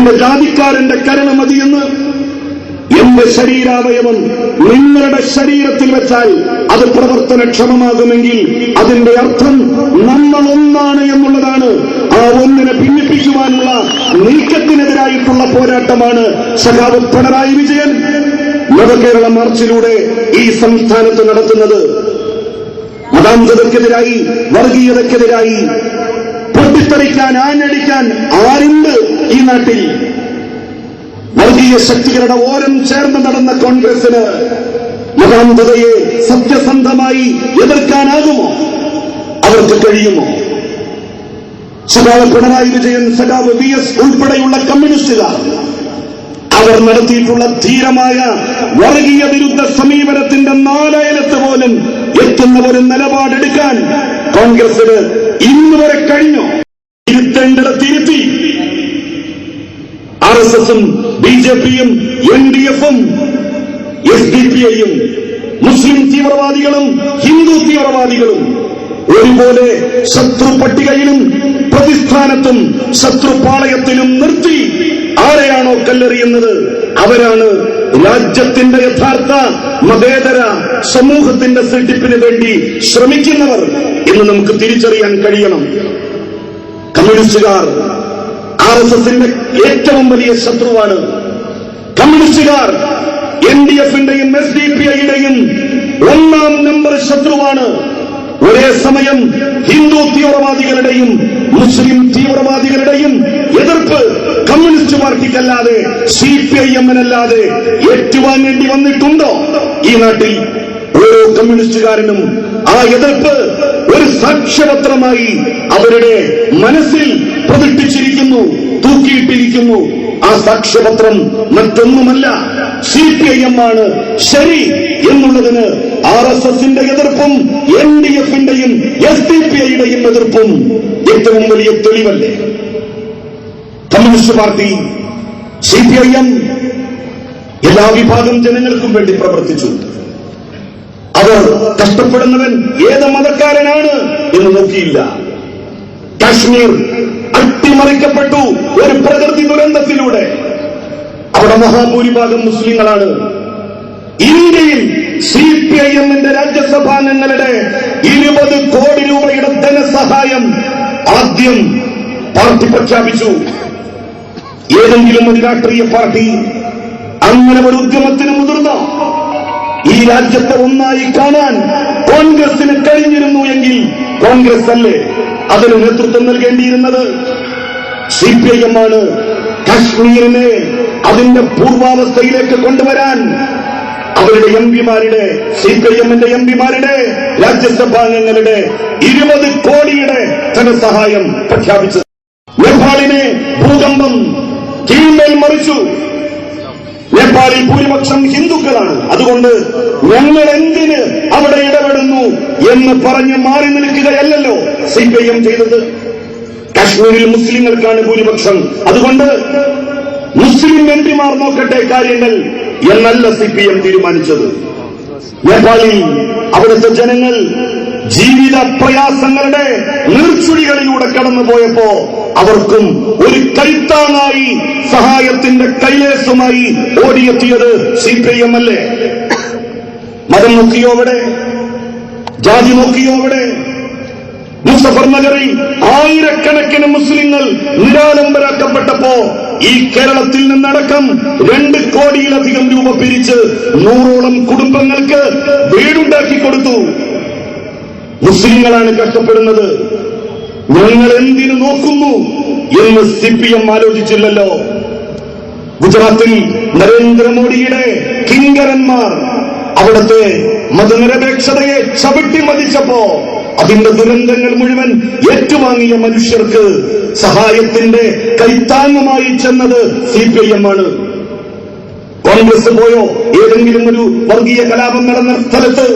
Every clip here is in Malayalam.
എന്റെ ജാതിക്കാരന്റെ കരുണ മതിയെന്ന് എന്റെ ശരീരാവയവം നിങ്ങളുടെ ശരീരത്തിൽ വെച്ചാൽ അത് പ്രവർത്തനക്ഷമമാകുമെങ്കിൽ അതിന്റെ അർത്ഥം നമ്മൾ ഒന്നാണ് എന്നുള്ളതാണ്. ആ ഒന്നിനെ ഭിന്നിപ്പിക്കുവാനുള്ള നീക്കത്തിനെതിരായിട്ടുള്ള പോരാട്ടമാണ് സഖാവ് പിണറായി വിജയൻ നവകേരള മാർച്ചിലൂടെ ഈ സംസ്ഥാനത്ത് നടത്തുന്നത്. മതാന്തതയ്ക്കെതിരായി വർഗീയതയ്ക്കെതിരായി പൊട്ടിത്തെറിക്കാൻ ആഞ്ഞടിക്കാൻ ആരുണ്ട് ഈ നാട്ടിൽ? വർഗീയ ശക്തികളുടെ ഓരം ചേർന്ന് നടന്ന കോൺഗ്രസിന് മതാന്തതയെ സത്യസന്ധമായി എതിർക്കാനാകുമോ? അവർക്ക് കഴിയുമോ? സഖാവ് പിണറായി വിജയൻ സഖാവ് വി എസ് ഉൾപ്പെടെയുള്ള കമ്മ്യൂണിസ്റ്റുകാർ അവർ നടത്തിയിട്ടുള്ള ധീരമായ വർഗീയ വിരുദ്ധ സമീപനത്തിന്റെ നാലയലത്ത് പോലും എത്തുന്ന ഒരു നിലപാടെടുക്കാൻ കോൺഗ്രസിന് ഇന്നുവരെ കഴിഞ്ഞോ കഴിഞ്ഞു? ഇരുത്തേണ്ടിടത്ത് തിരുത്തി. ആർ എസ് എസും ബി ജെ പിയും എൻ ഡി എഫും എസ് ഡി പി ഐയും മുസ്ലിം തീവ്രവാദികളും ഹിന്ദു തീവ്രവാദികളും ഒരുപോലെ ശത്രു പട്ടികയിലും പ്രതിസ്ഥാനത്തും ശത്രുപാളയത്തിലും നിർത്തി ആരെയാണോ കല്ലെറിയുന്നത് അവരാണ് രാജ്യത്തിന്റെ യഥാർത്ഥ മതേതര സമൂഹത്തിന്റെ സൃഷ്ടിപ്പിന് വേണ്ടി ശ്രമിക്കുന്നവർ എന്ന് നമുക്ക് തിരിച്ചറിയാൻ കഴിയണം. കമ്മ്യൂണിസ്റ്റുകാർ ആർ എസ് എസിന്റെ ഏറ്റവും വലിയ ശത്രുവാണ്. കമ്മ്യൂണിസ്റ്റുകാർ എൻ ഡി എഫിന്റെയും എസ് ഡി പി ഐയുടെയും ഒന്നാം നമ്പർ ശത്രുവാണ്. ഒരേ സമയം ഹിന്ദു തീവ്രവാദികളുടെയും മുസ്ലിം തീവ്രവാദികളുടെയും എതിർപ്പ് കമ്മ്യൂണിസ്റ്റ് പാർട്ടിക്കല്ലാതെ സി പി ഐ എമ്മിനല്ലാതെ ഏറ്റുവാങ്ങേണ്ടി വന്നിട്ടുണ്ടോ? ഈ നാട്ടിൽ ഓരോ കമ്മ്യൂണിസ്റ്റുകാരനും ആ എതിർപ്പ് ഒരു സാക്ഷ്യപത്രമായി അവരുടെ മനസ്സിൽ പ്രതിഷ്ഠിച്ചിരിക്കുന്നു തൂക്കിയിട്ടിരിക്കുന്നു. ആ സാക്ഷ്യപത്രം മറ്റൊന്നുമല്ല സി പി ഐ എം ആണ് ശരി എന്നുള്ളതിന് ആർ എസ് എസിന്റെ എതിർപ്പും എൻ ഡി എഫിന്റെയും എസ് ഡി പി ഐയുടെയും എതിർപ്പും ഏറ്റവും വലിയ തെളിവല്ലേ? Communist party C P I M എല്ലാ വിഭാഗം ജനങ്ങൾക്കും വേണ്ടി പ്രവർത്തിച്ചു. അവർ കഷ്ടപ്പെടുന്നവൻ ഏത് മതക്കാരനാണ് എന്ന് നോക്കിയില്ല. കാശ്മീർ അട്ടിമറിക്കപ്പെട്ടു ഒരു പ്രകൃതി ദുരന്തത്തിലൂടെ. അവിടെ മഹാഭൂരിഭാഗം മുസ്ലിങ്ങളാണ്. ഇന്ത്യയിൽ സി പി ഐ എമ്മിന്റെ രാജ്യസഭാംഗങ്ങളുടെ ഇരുപത് കോടി രൂപയുടെ ധനസഹായം ആദ്യം പാർട്ടി പ്രഖ്യാപിച്ചു. ഏതെങ്കിലും ഒരു രാഷ്ട്രീയ പാർട്ടി അങ്ങനെ ഒരു ഉദ്യമത്തിന് മുതിർന്നോ? ഈ രാജ്യത്തെ ഒന്നായി കാണാൻ കോൺഗ്രസിന് കഴിഞ്ഞിരുന്നു എങ്കിൽ കോൺഗ്രസ് അല്ലേ അതിന് നേതൃത്വം നൽകേണ്ടിയിരുന്നത്? സി പി ഐ എം ആണ് കാശ്മീരിനെ അതിന്റെ പൂർവാവസ്ഥയിലേക്ക് കൊണ്ടുവരാൻ അവരുടെ എം പിമാരുടെ സി പി ഐ എമ്മിന്റെ എം പിമാരുടെ രാജ്യസഭാംഗങ്ങളുടെ ഇരുപത് കോടിയുടെ ധനസഹായം പ്രഖ്യാപിച്ചത്. നേപ്പാളിനെ ഭൂകമ്പം കീഴ്മേൽ മറിച്ചു നേപ്പാളിൽ ഭൂരിപക്ഷം ഹിന്ദുക്കളാണ്. അതുകൊണ്ട് ഞങ്ങൾ എന്തിന് അവിടെ ഇടപെടുന്നു എന്ന് പറഞ്ഞ് മാറി നിൽക്കുകയല്ലല്ലോ സി പി എം ചെയ്തത്. കാശ്മീരിൽ മുസ്ലിങ്ങൾക്കാണ് ഭൂരിപക്ഷം. അതുകൊണ്ട് മുസ്ലിം എം പിമാർ നോക്കട്ടെ കാര്യങ്ങൾ എന്നല്ല സി പി എം തീരുമാനിച്ചത്. നേപ്പാളിൽ അവിടുത്തെ ജനങ്ങൾ ജീവിത പ്രയാസങ്ങളുടെ നീർച്ചുഴികളിലൂടെ കടന്നുപോയപ്പോ അവർക്കും ഒരു കൈത്താങ്ങായി സഹായത്തിന്റെ കൈലേസുമായി ഓടിയെത്തിയത് സി പി എം അല്ലേ മതം നോക്കിയോ അവിടെ? ജാതി നോക്കിയോ അവിടെ? മുസഫർ നഗറിൽ ആയിരക്കണക്കിന് മുസ്ലിങ്ങൾ നിരാലംബരാക്കപ്പെട്ടപ്പോ ഈ കേരളത്തിൽ നിന്നടക്കം രണ്ട് കോടിയിലധികം രൂപ പിരിച്ച് നൂറോളം കുടുംബങ്ങൾക്ക് വീടുണ്ടാക്കി കൊടുത്തു. മുസ്ലിങ്ങളാണ് കഷ്ടപ്പെടുന്നത്. ഞങ്ങൾ എന്തിനു നോക്കുന്നു എന്ന് സി പി എം ആലോചിച്ചില്ലല്ലോ. ഗുജറാത്തിൽ നരേന്ദ്രമോദിയുടെ കിങ്കരന്മാർ അവിടുത്തെ മതനിരപേക്ഷതയെ ചവിട്ടി മതിച്ചപ്പോ അതിന്റെ ദുരന്തങ്ങൾ മുഴുവൻ ഏറ്റുവാങ്ങിയ മനുഷ്യർക്ക് സഹായത്തിന്റെ കൈത്താങ്ങമായി ചെന്നത് സി പി ഐ എം ആണ്. കോൺഗ്രസ് പോയോ? ഏതെങ്കിലും ഒരു വർഗീയ കലാപം നടന്ന സ്ഥലത്ത്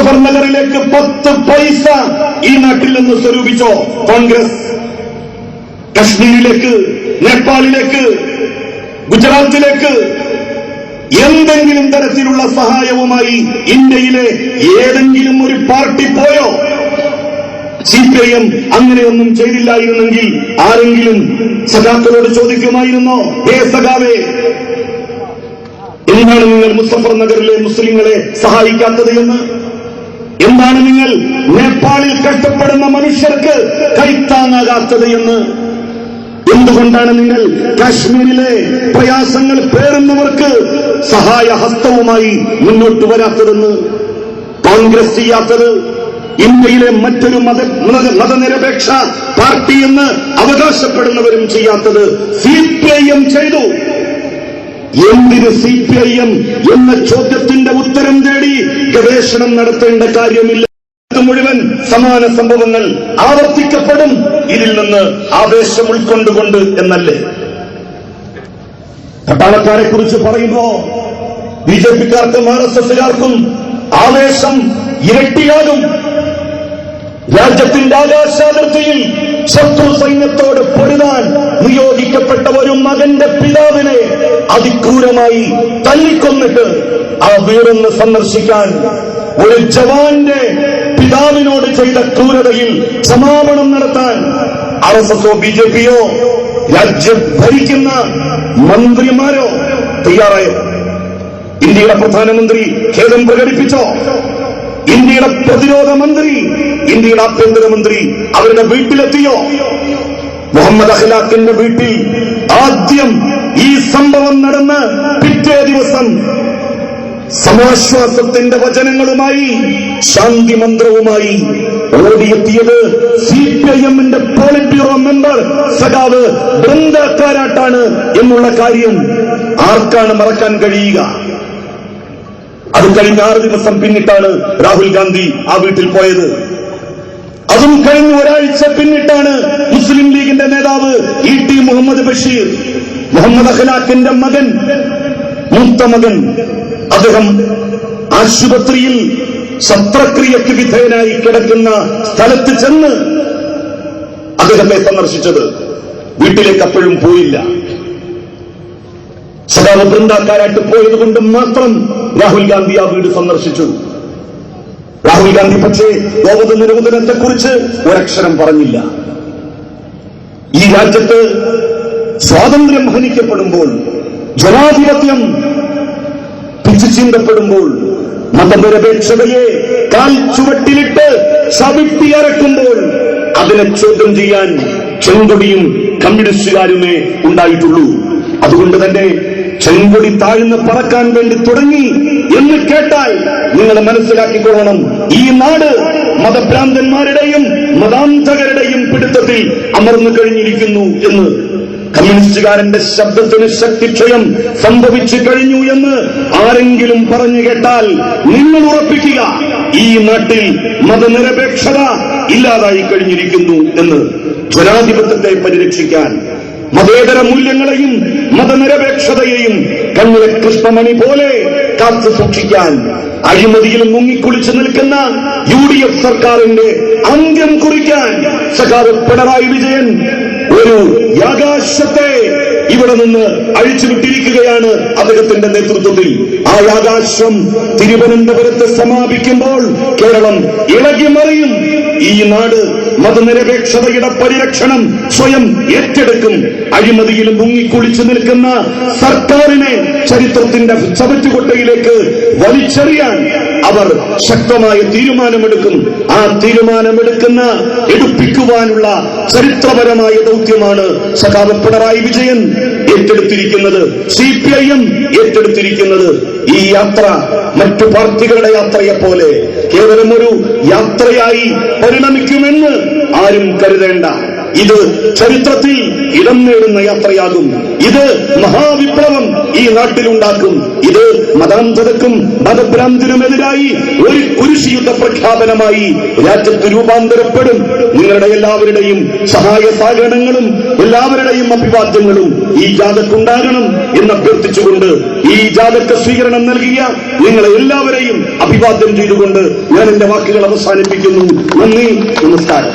മുസഫർ നഗറിലേക്ക് പത്ത് പൈസ ഈ നാട്ടിൽ നിന്ന് സ്വരൂപിച്ചോ? കോൺഗ്രസ്. കശ്മീരിലേക്ക് നേപ്പാളിലേക്ക് ഗുജറാത്തിലേക്ക് എന്തെങ്കിലും തരത്തിലുള്ള സഹായവുമായി ഇന്ത്യയിലെ ഏതെങ്കിലും ഒരു പാർട്ടി പോയോ? സി പി ഐ എം അങ്ങനെയൊന്നും ചെയ്തില്ലായിരുന്നെങ്കിൽ ആരെങ്കിലും സഖാക്കളോട് ചോദിക്കുമായിരുന്നോ? ഏ സഖാവേ എന്താണ് നിങ്ങൾ മുസഫർ നഗറിലെ മുസ്ലിങ്ങളെ സഹായിക്കാത്തത് എന്ന്? എന്താണ് നിങ്ങൾ നേപ്പാളിൽ കഷ്ടപ്പെടുന്ന മനുഷ്യർക്ക് കൈത്താങ്ങാകാത്തത് എന്ന്? എന്തുകൊണ്ടാണ് നിങ്ങൾ കാശ്മീരിലെ പ്രയാസങ്ങൾ പേറുന്നവർക്ക് സഹായ ഹസ്തവുമായി മുന്നോട്ട് വരാത്തതെന്ന്? കോൺഗ്രസ് ചെയ്യാത്തത് ഇന്ത്യയിലെ മറ്റൊരു മത- മതനിരപേക്ഷ പാർട്ടി എന്ന് അവകാശപ്പെടുന്നവരും ചെയ്യാത്തത്. സി പി ഐ എം ചെയ്തു. എന്തിന് സി പി ഐ എം എന്ന ചോദ്യത്തിന്റെ ഉത്തരം തേടി ഗവേഷണം നടത്തേണ്ട കാര്യമില്ല. മുഴുവൻ സമാന സംഭവങ്ങൾ ആവർത്തിക്കപ്പെടും. ഇതിൽ നിന്ന് ആവേശം ഉൾക്കൊണ്ടുകൊണ്ട് എന്നല്ലേ? പട്ടാളക്കാരെ കുറിച്ച് പറയുമ്പോ ബി ജെ പിക്കാർക്കും ആർ എസ് എസുകാർക്കും ആവേശം ഇരട്ടിയാകും. രാജ്യത്തിന്റെ ആകാശാതിർത്തിയിൽ ശത്രു സൈന്യത്തോട് പൊരുതാൻ നിയോഗിക്കപ്പെട്ട ഒരു മകന്റെ പിതാവിനെ അതിക്രൂരമായി തല്ലിക്കൊന്നിട്ട് ആ വീടൊന്ന് സന്ദർശിക്കാൻ ഒരു ജവാന്റെ പിതാവിനോട് ചെയ്ത ക്രൂരതയിൽ സമാപനം നടത്താൻ ആർ എസ് എസോ ബി ജെ പിയോ രാജ്യം ഭരിക്കുന്ന മന്ത്രിമാരോ തയ്യാറായോ? ഇന്ത്യയുടെ പ്രധാനമന്ത്രി ഖേദം പ്രകടിപ്പിച്ചോ? ഇന്ത്യയുടെ പ്രതിരോധ മന്ത്രി ഇന്ത്യയുടെ ആഭ്യന്തരമന്ത്രി അവരുടെ വീട്ടിലെത്തിയോ? മുഹമ്മദ് അഖ്ലാഖിന്റെ വീട്ടിൽ ആദ്യം ഈ സംഭവം നടന്ന് പിറ്റേ ദിവസം സമാശ്വാസത്തിന്റെ വചനങ്ങളുമായി ശാന്തി മന്ത്രവുമായി ഓടിയെത്തിയത് സി പി ഐ എമ്മിന്റെ പോളിറ്റ് ബ്യൂറോ മെമ്പർ സഖാവ് ബൃന്ദക്കാരാട്ടാണ് എന്നുള്ള കാര്യം ആർക്കാണ് മറക്കാൻ കഴിയുക? അത് കഴിഞ്ഞ ആറ് ദിവസം പിന്നിട്ടാണ് രാഹുൽ ഗാന്ധി ആ വീട്ടിൽ പോയത്. അതും കഴിഞ്ഞ ഒരാഴ്ച പിന്നിട്ടാണ് മുസ്ലിം ലീഗിന്റെ നേതാവ് ഇ ടി മുഹമ്മദ് ബഷീർ മുഹമ്മദ് അഖ്ലാഖിന്റെ മകൻ മൂത്ത മകൻ. അദ്ദേഹം ആശുപത്രിയിൽ ശസ്ത്രക്രിയക്ക് വിധേയനായി കിടക്കുന്ന സ്ഥലത്ത് ചെന്ന് അദ്ദേഹത്തെ സന്ദർശിച്ചത് വീട്ടിലേക്ക് അപ്പോഴും പോയില്ല. സദാവ് ബൃന്ദാക്കാരായിട്ട് പോയത് കൊണ്ട് മാത്രം രാഹുൽ ഗാന്ധി ആ വീട് സന്ദർശിച്ചു. രാഹുൽ ഗാന്ധി പക്ഷേ ഗോവധ നിരോധനത്തെ കുറിച്ച് ഒരക്ഷരം പറഞ്ഞില്ല. ഈ രാജ്യത്ത് സ്വാതന്ത്ര്യം ഹനിക്കപ്പെടുമ്പോൾ ജനാധിപത്യം പിച്ചു ചിന്തപ്പെടുമ്പോൾ മതനിരപേക്ഷതയെ കാൽ ചുവട്ടിലിട്ട് ചവിട്ടിയറക്കുമ്പോൾ അതിനെ ചോദ്യം ചെയ്യാൻ ചെങ്കൊടിയും കമ്മ്യൂണിസ്റ്റുകാരുമേ ഉണ്ടായിട്ടുള്ളൂ. അതുകൊണ്ട് തന്നെ ചെങ്കൊടി താഴ്ന്ന് പറക്കാൻ വേണ്ടി തുടങ്ങി എന്ന് കേട്ടാൽ നിങ്ങൾ മനസ്സിലാക്കിക്കൊള്ളണം. ഈ നാട് മതഭ്രാന്തന്മാരുടെയും മതാന്തകരുടെയും പിടുത്തത്തിൽ അമർന്നു കഴിഞ്ഞിരിക്കുന്നു എന്ന്. കമ്മ്യൂണിസ്റ്റുകാരന്റെ ശബ്ദത്തിന് ശക്തിക്ഷയം സംഭവിച്ചു കഴിഞ്ഞു എന്ന് ആരെങ്കിലും പറഞ്ഞു കേട്ടാൽ നിങ്ങൾ ഉറപ്പിക്കുക. ഈ നാട്ടിൽ മതനിരപേക്ഷത ഇല്ലാതായി കഴിഞ്ഞിരിക്കുന്നു എന്ന്. ജനാധിപത്യത്തെ പരിരക്ഷിക്കാൻ മതേതര മൂല്യങ്ങളെയും മതനിരപേക്ഷതയെയും കണ്ണിലെ കൃഷ്ണമണി പോലെ കാത്തു സൂക്ഷിക്കാൻ അഴിമതിയിൽ മുങ്ങിക്കുളിച്ചു നിൽക്കുന്ന യു ഡി എഫ് സർക്കാരിന്റെ അന്ത്യം കുറിക്കാൻ സഖാവ് പിണറായി വിജയൻ ഒരു യാകാശത്തെ ഇവിടെ നിന്ന് അഴിച്ചുവിട്ടിരിക്കുകയാണ് അദ്ദേഹത്തിന്റെ നേതൃത്വത്തിൽ. ആ ആകാശം തിരുവനന്തപുരത്ത് സമാപിക്കുമ്പോൾ കേരളം ഇളകിമറിയും ഈ നാട് മതനിരപേക്ഷതയുടെ പരിരക്ഷണം സ്വയം ഏറ്റെടുക്കും. അഴിമതിയിൽ മുങ്ങിക്കുളിച്ചു നിൽക്കുന്ന സർക്കാരിനെ ചരിത്രത്തിന്റെ ചവറ്റുകൊട്ടയിലേക്ക് വലിച്ചെറിയാൻ അവർ ശക്തമായ തീരുമാനമെടുക്കും. ആ തീരുമാനമെടുക്കുന്ന എടുപ്പിക്കുവാനുള്ള ചരിത്രപരമായ ദൗത്യമാണ് സഖാവ് പിണറായി വിജയൻ ഏറ്റെടുത്തിരിക്കുന്നത്. സി പി ഐ എം ഏറ്റെടുത്തിരിക്കുന്നത്. ഈ യാത്ര മറ്റു പാർട്ടികളുടെ യാത്രയെ പോലെ കേവലം ഒരു യാത്രയായി പരിണമിക്കുമെന്ന് ആരും കരുതേണ്ട. ഇത് ചരിത്രത്തിൽ ഇടം നേടുന്ന യാത്രയാകും. ഇത് മഹാവിപ്ലവം ഈ നാട്ടിലുണ്ടാക്കും. ഇത് മതാന്ധതക്കും മതഭ്രാന്തിനുമെതിരായി ഒരു കുരിശിയുദ്ധ പ്രഖ്യാപനമായി രാജ്യത്ത് രൂപാന്തരപ്പെടും. നിങ്ങളുടെ എല്ലാവരുടെയും സഹായ സഹകരണങ്ങളും എല്ലാവരുടെയും അഭിവാദ്യങ്ങളും ഈ ജാഥക്കുണ്ടാകണം എന്ന് അഭ്യർത്ഥിച്ചുകൊണ്ട് ഈ ജാഥക്ക് സ്വീകരണം നൽകിയ നിങ്ങളെ എല്ലാവരെയും അഭിവാദ്യം ചെയ്തുകൊണ്ട് ഞാൻ എന്റെ വാക്കുകൾ അവസാനിപ്പിക്കുന്നു. നന്ദി നമസ്കാരം.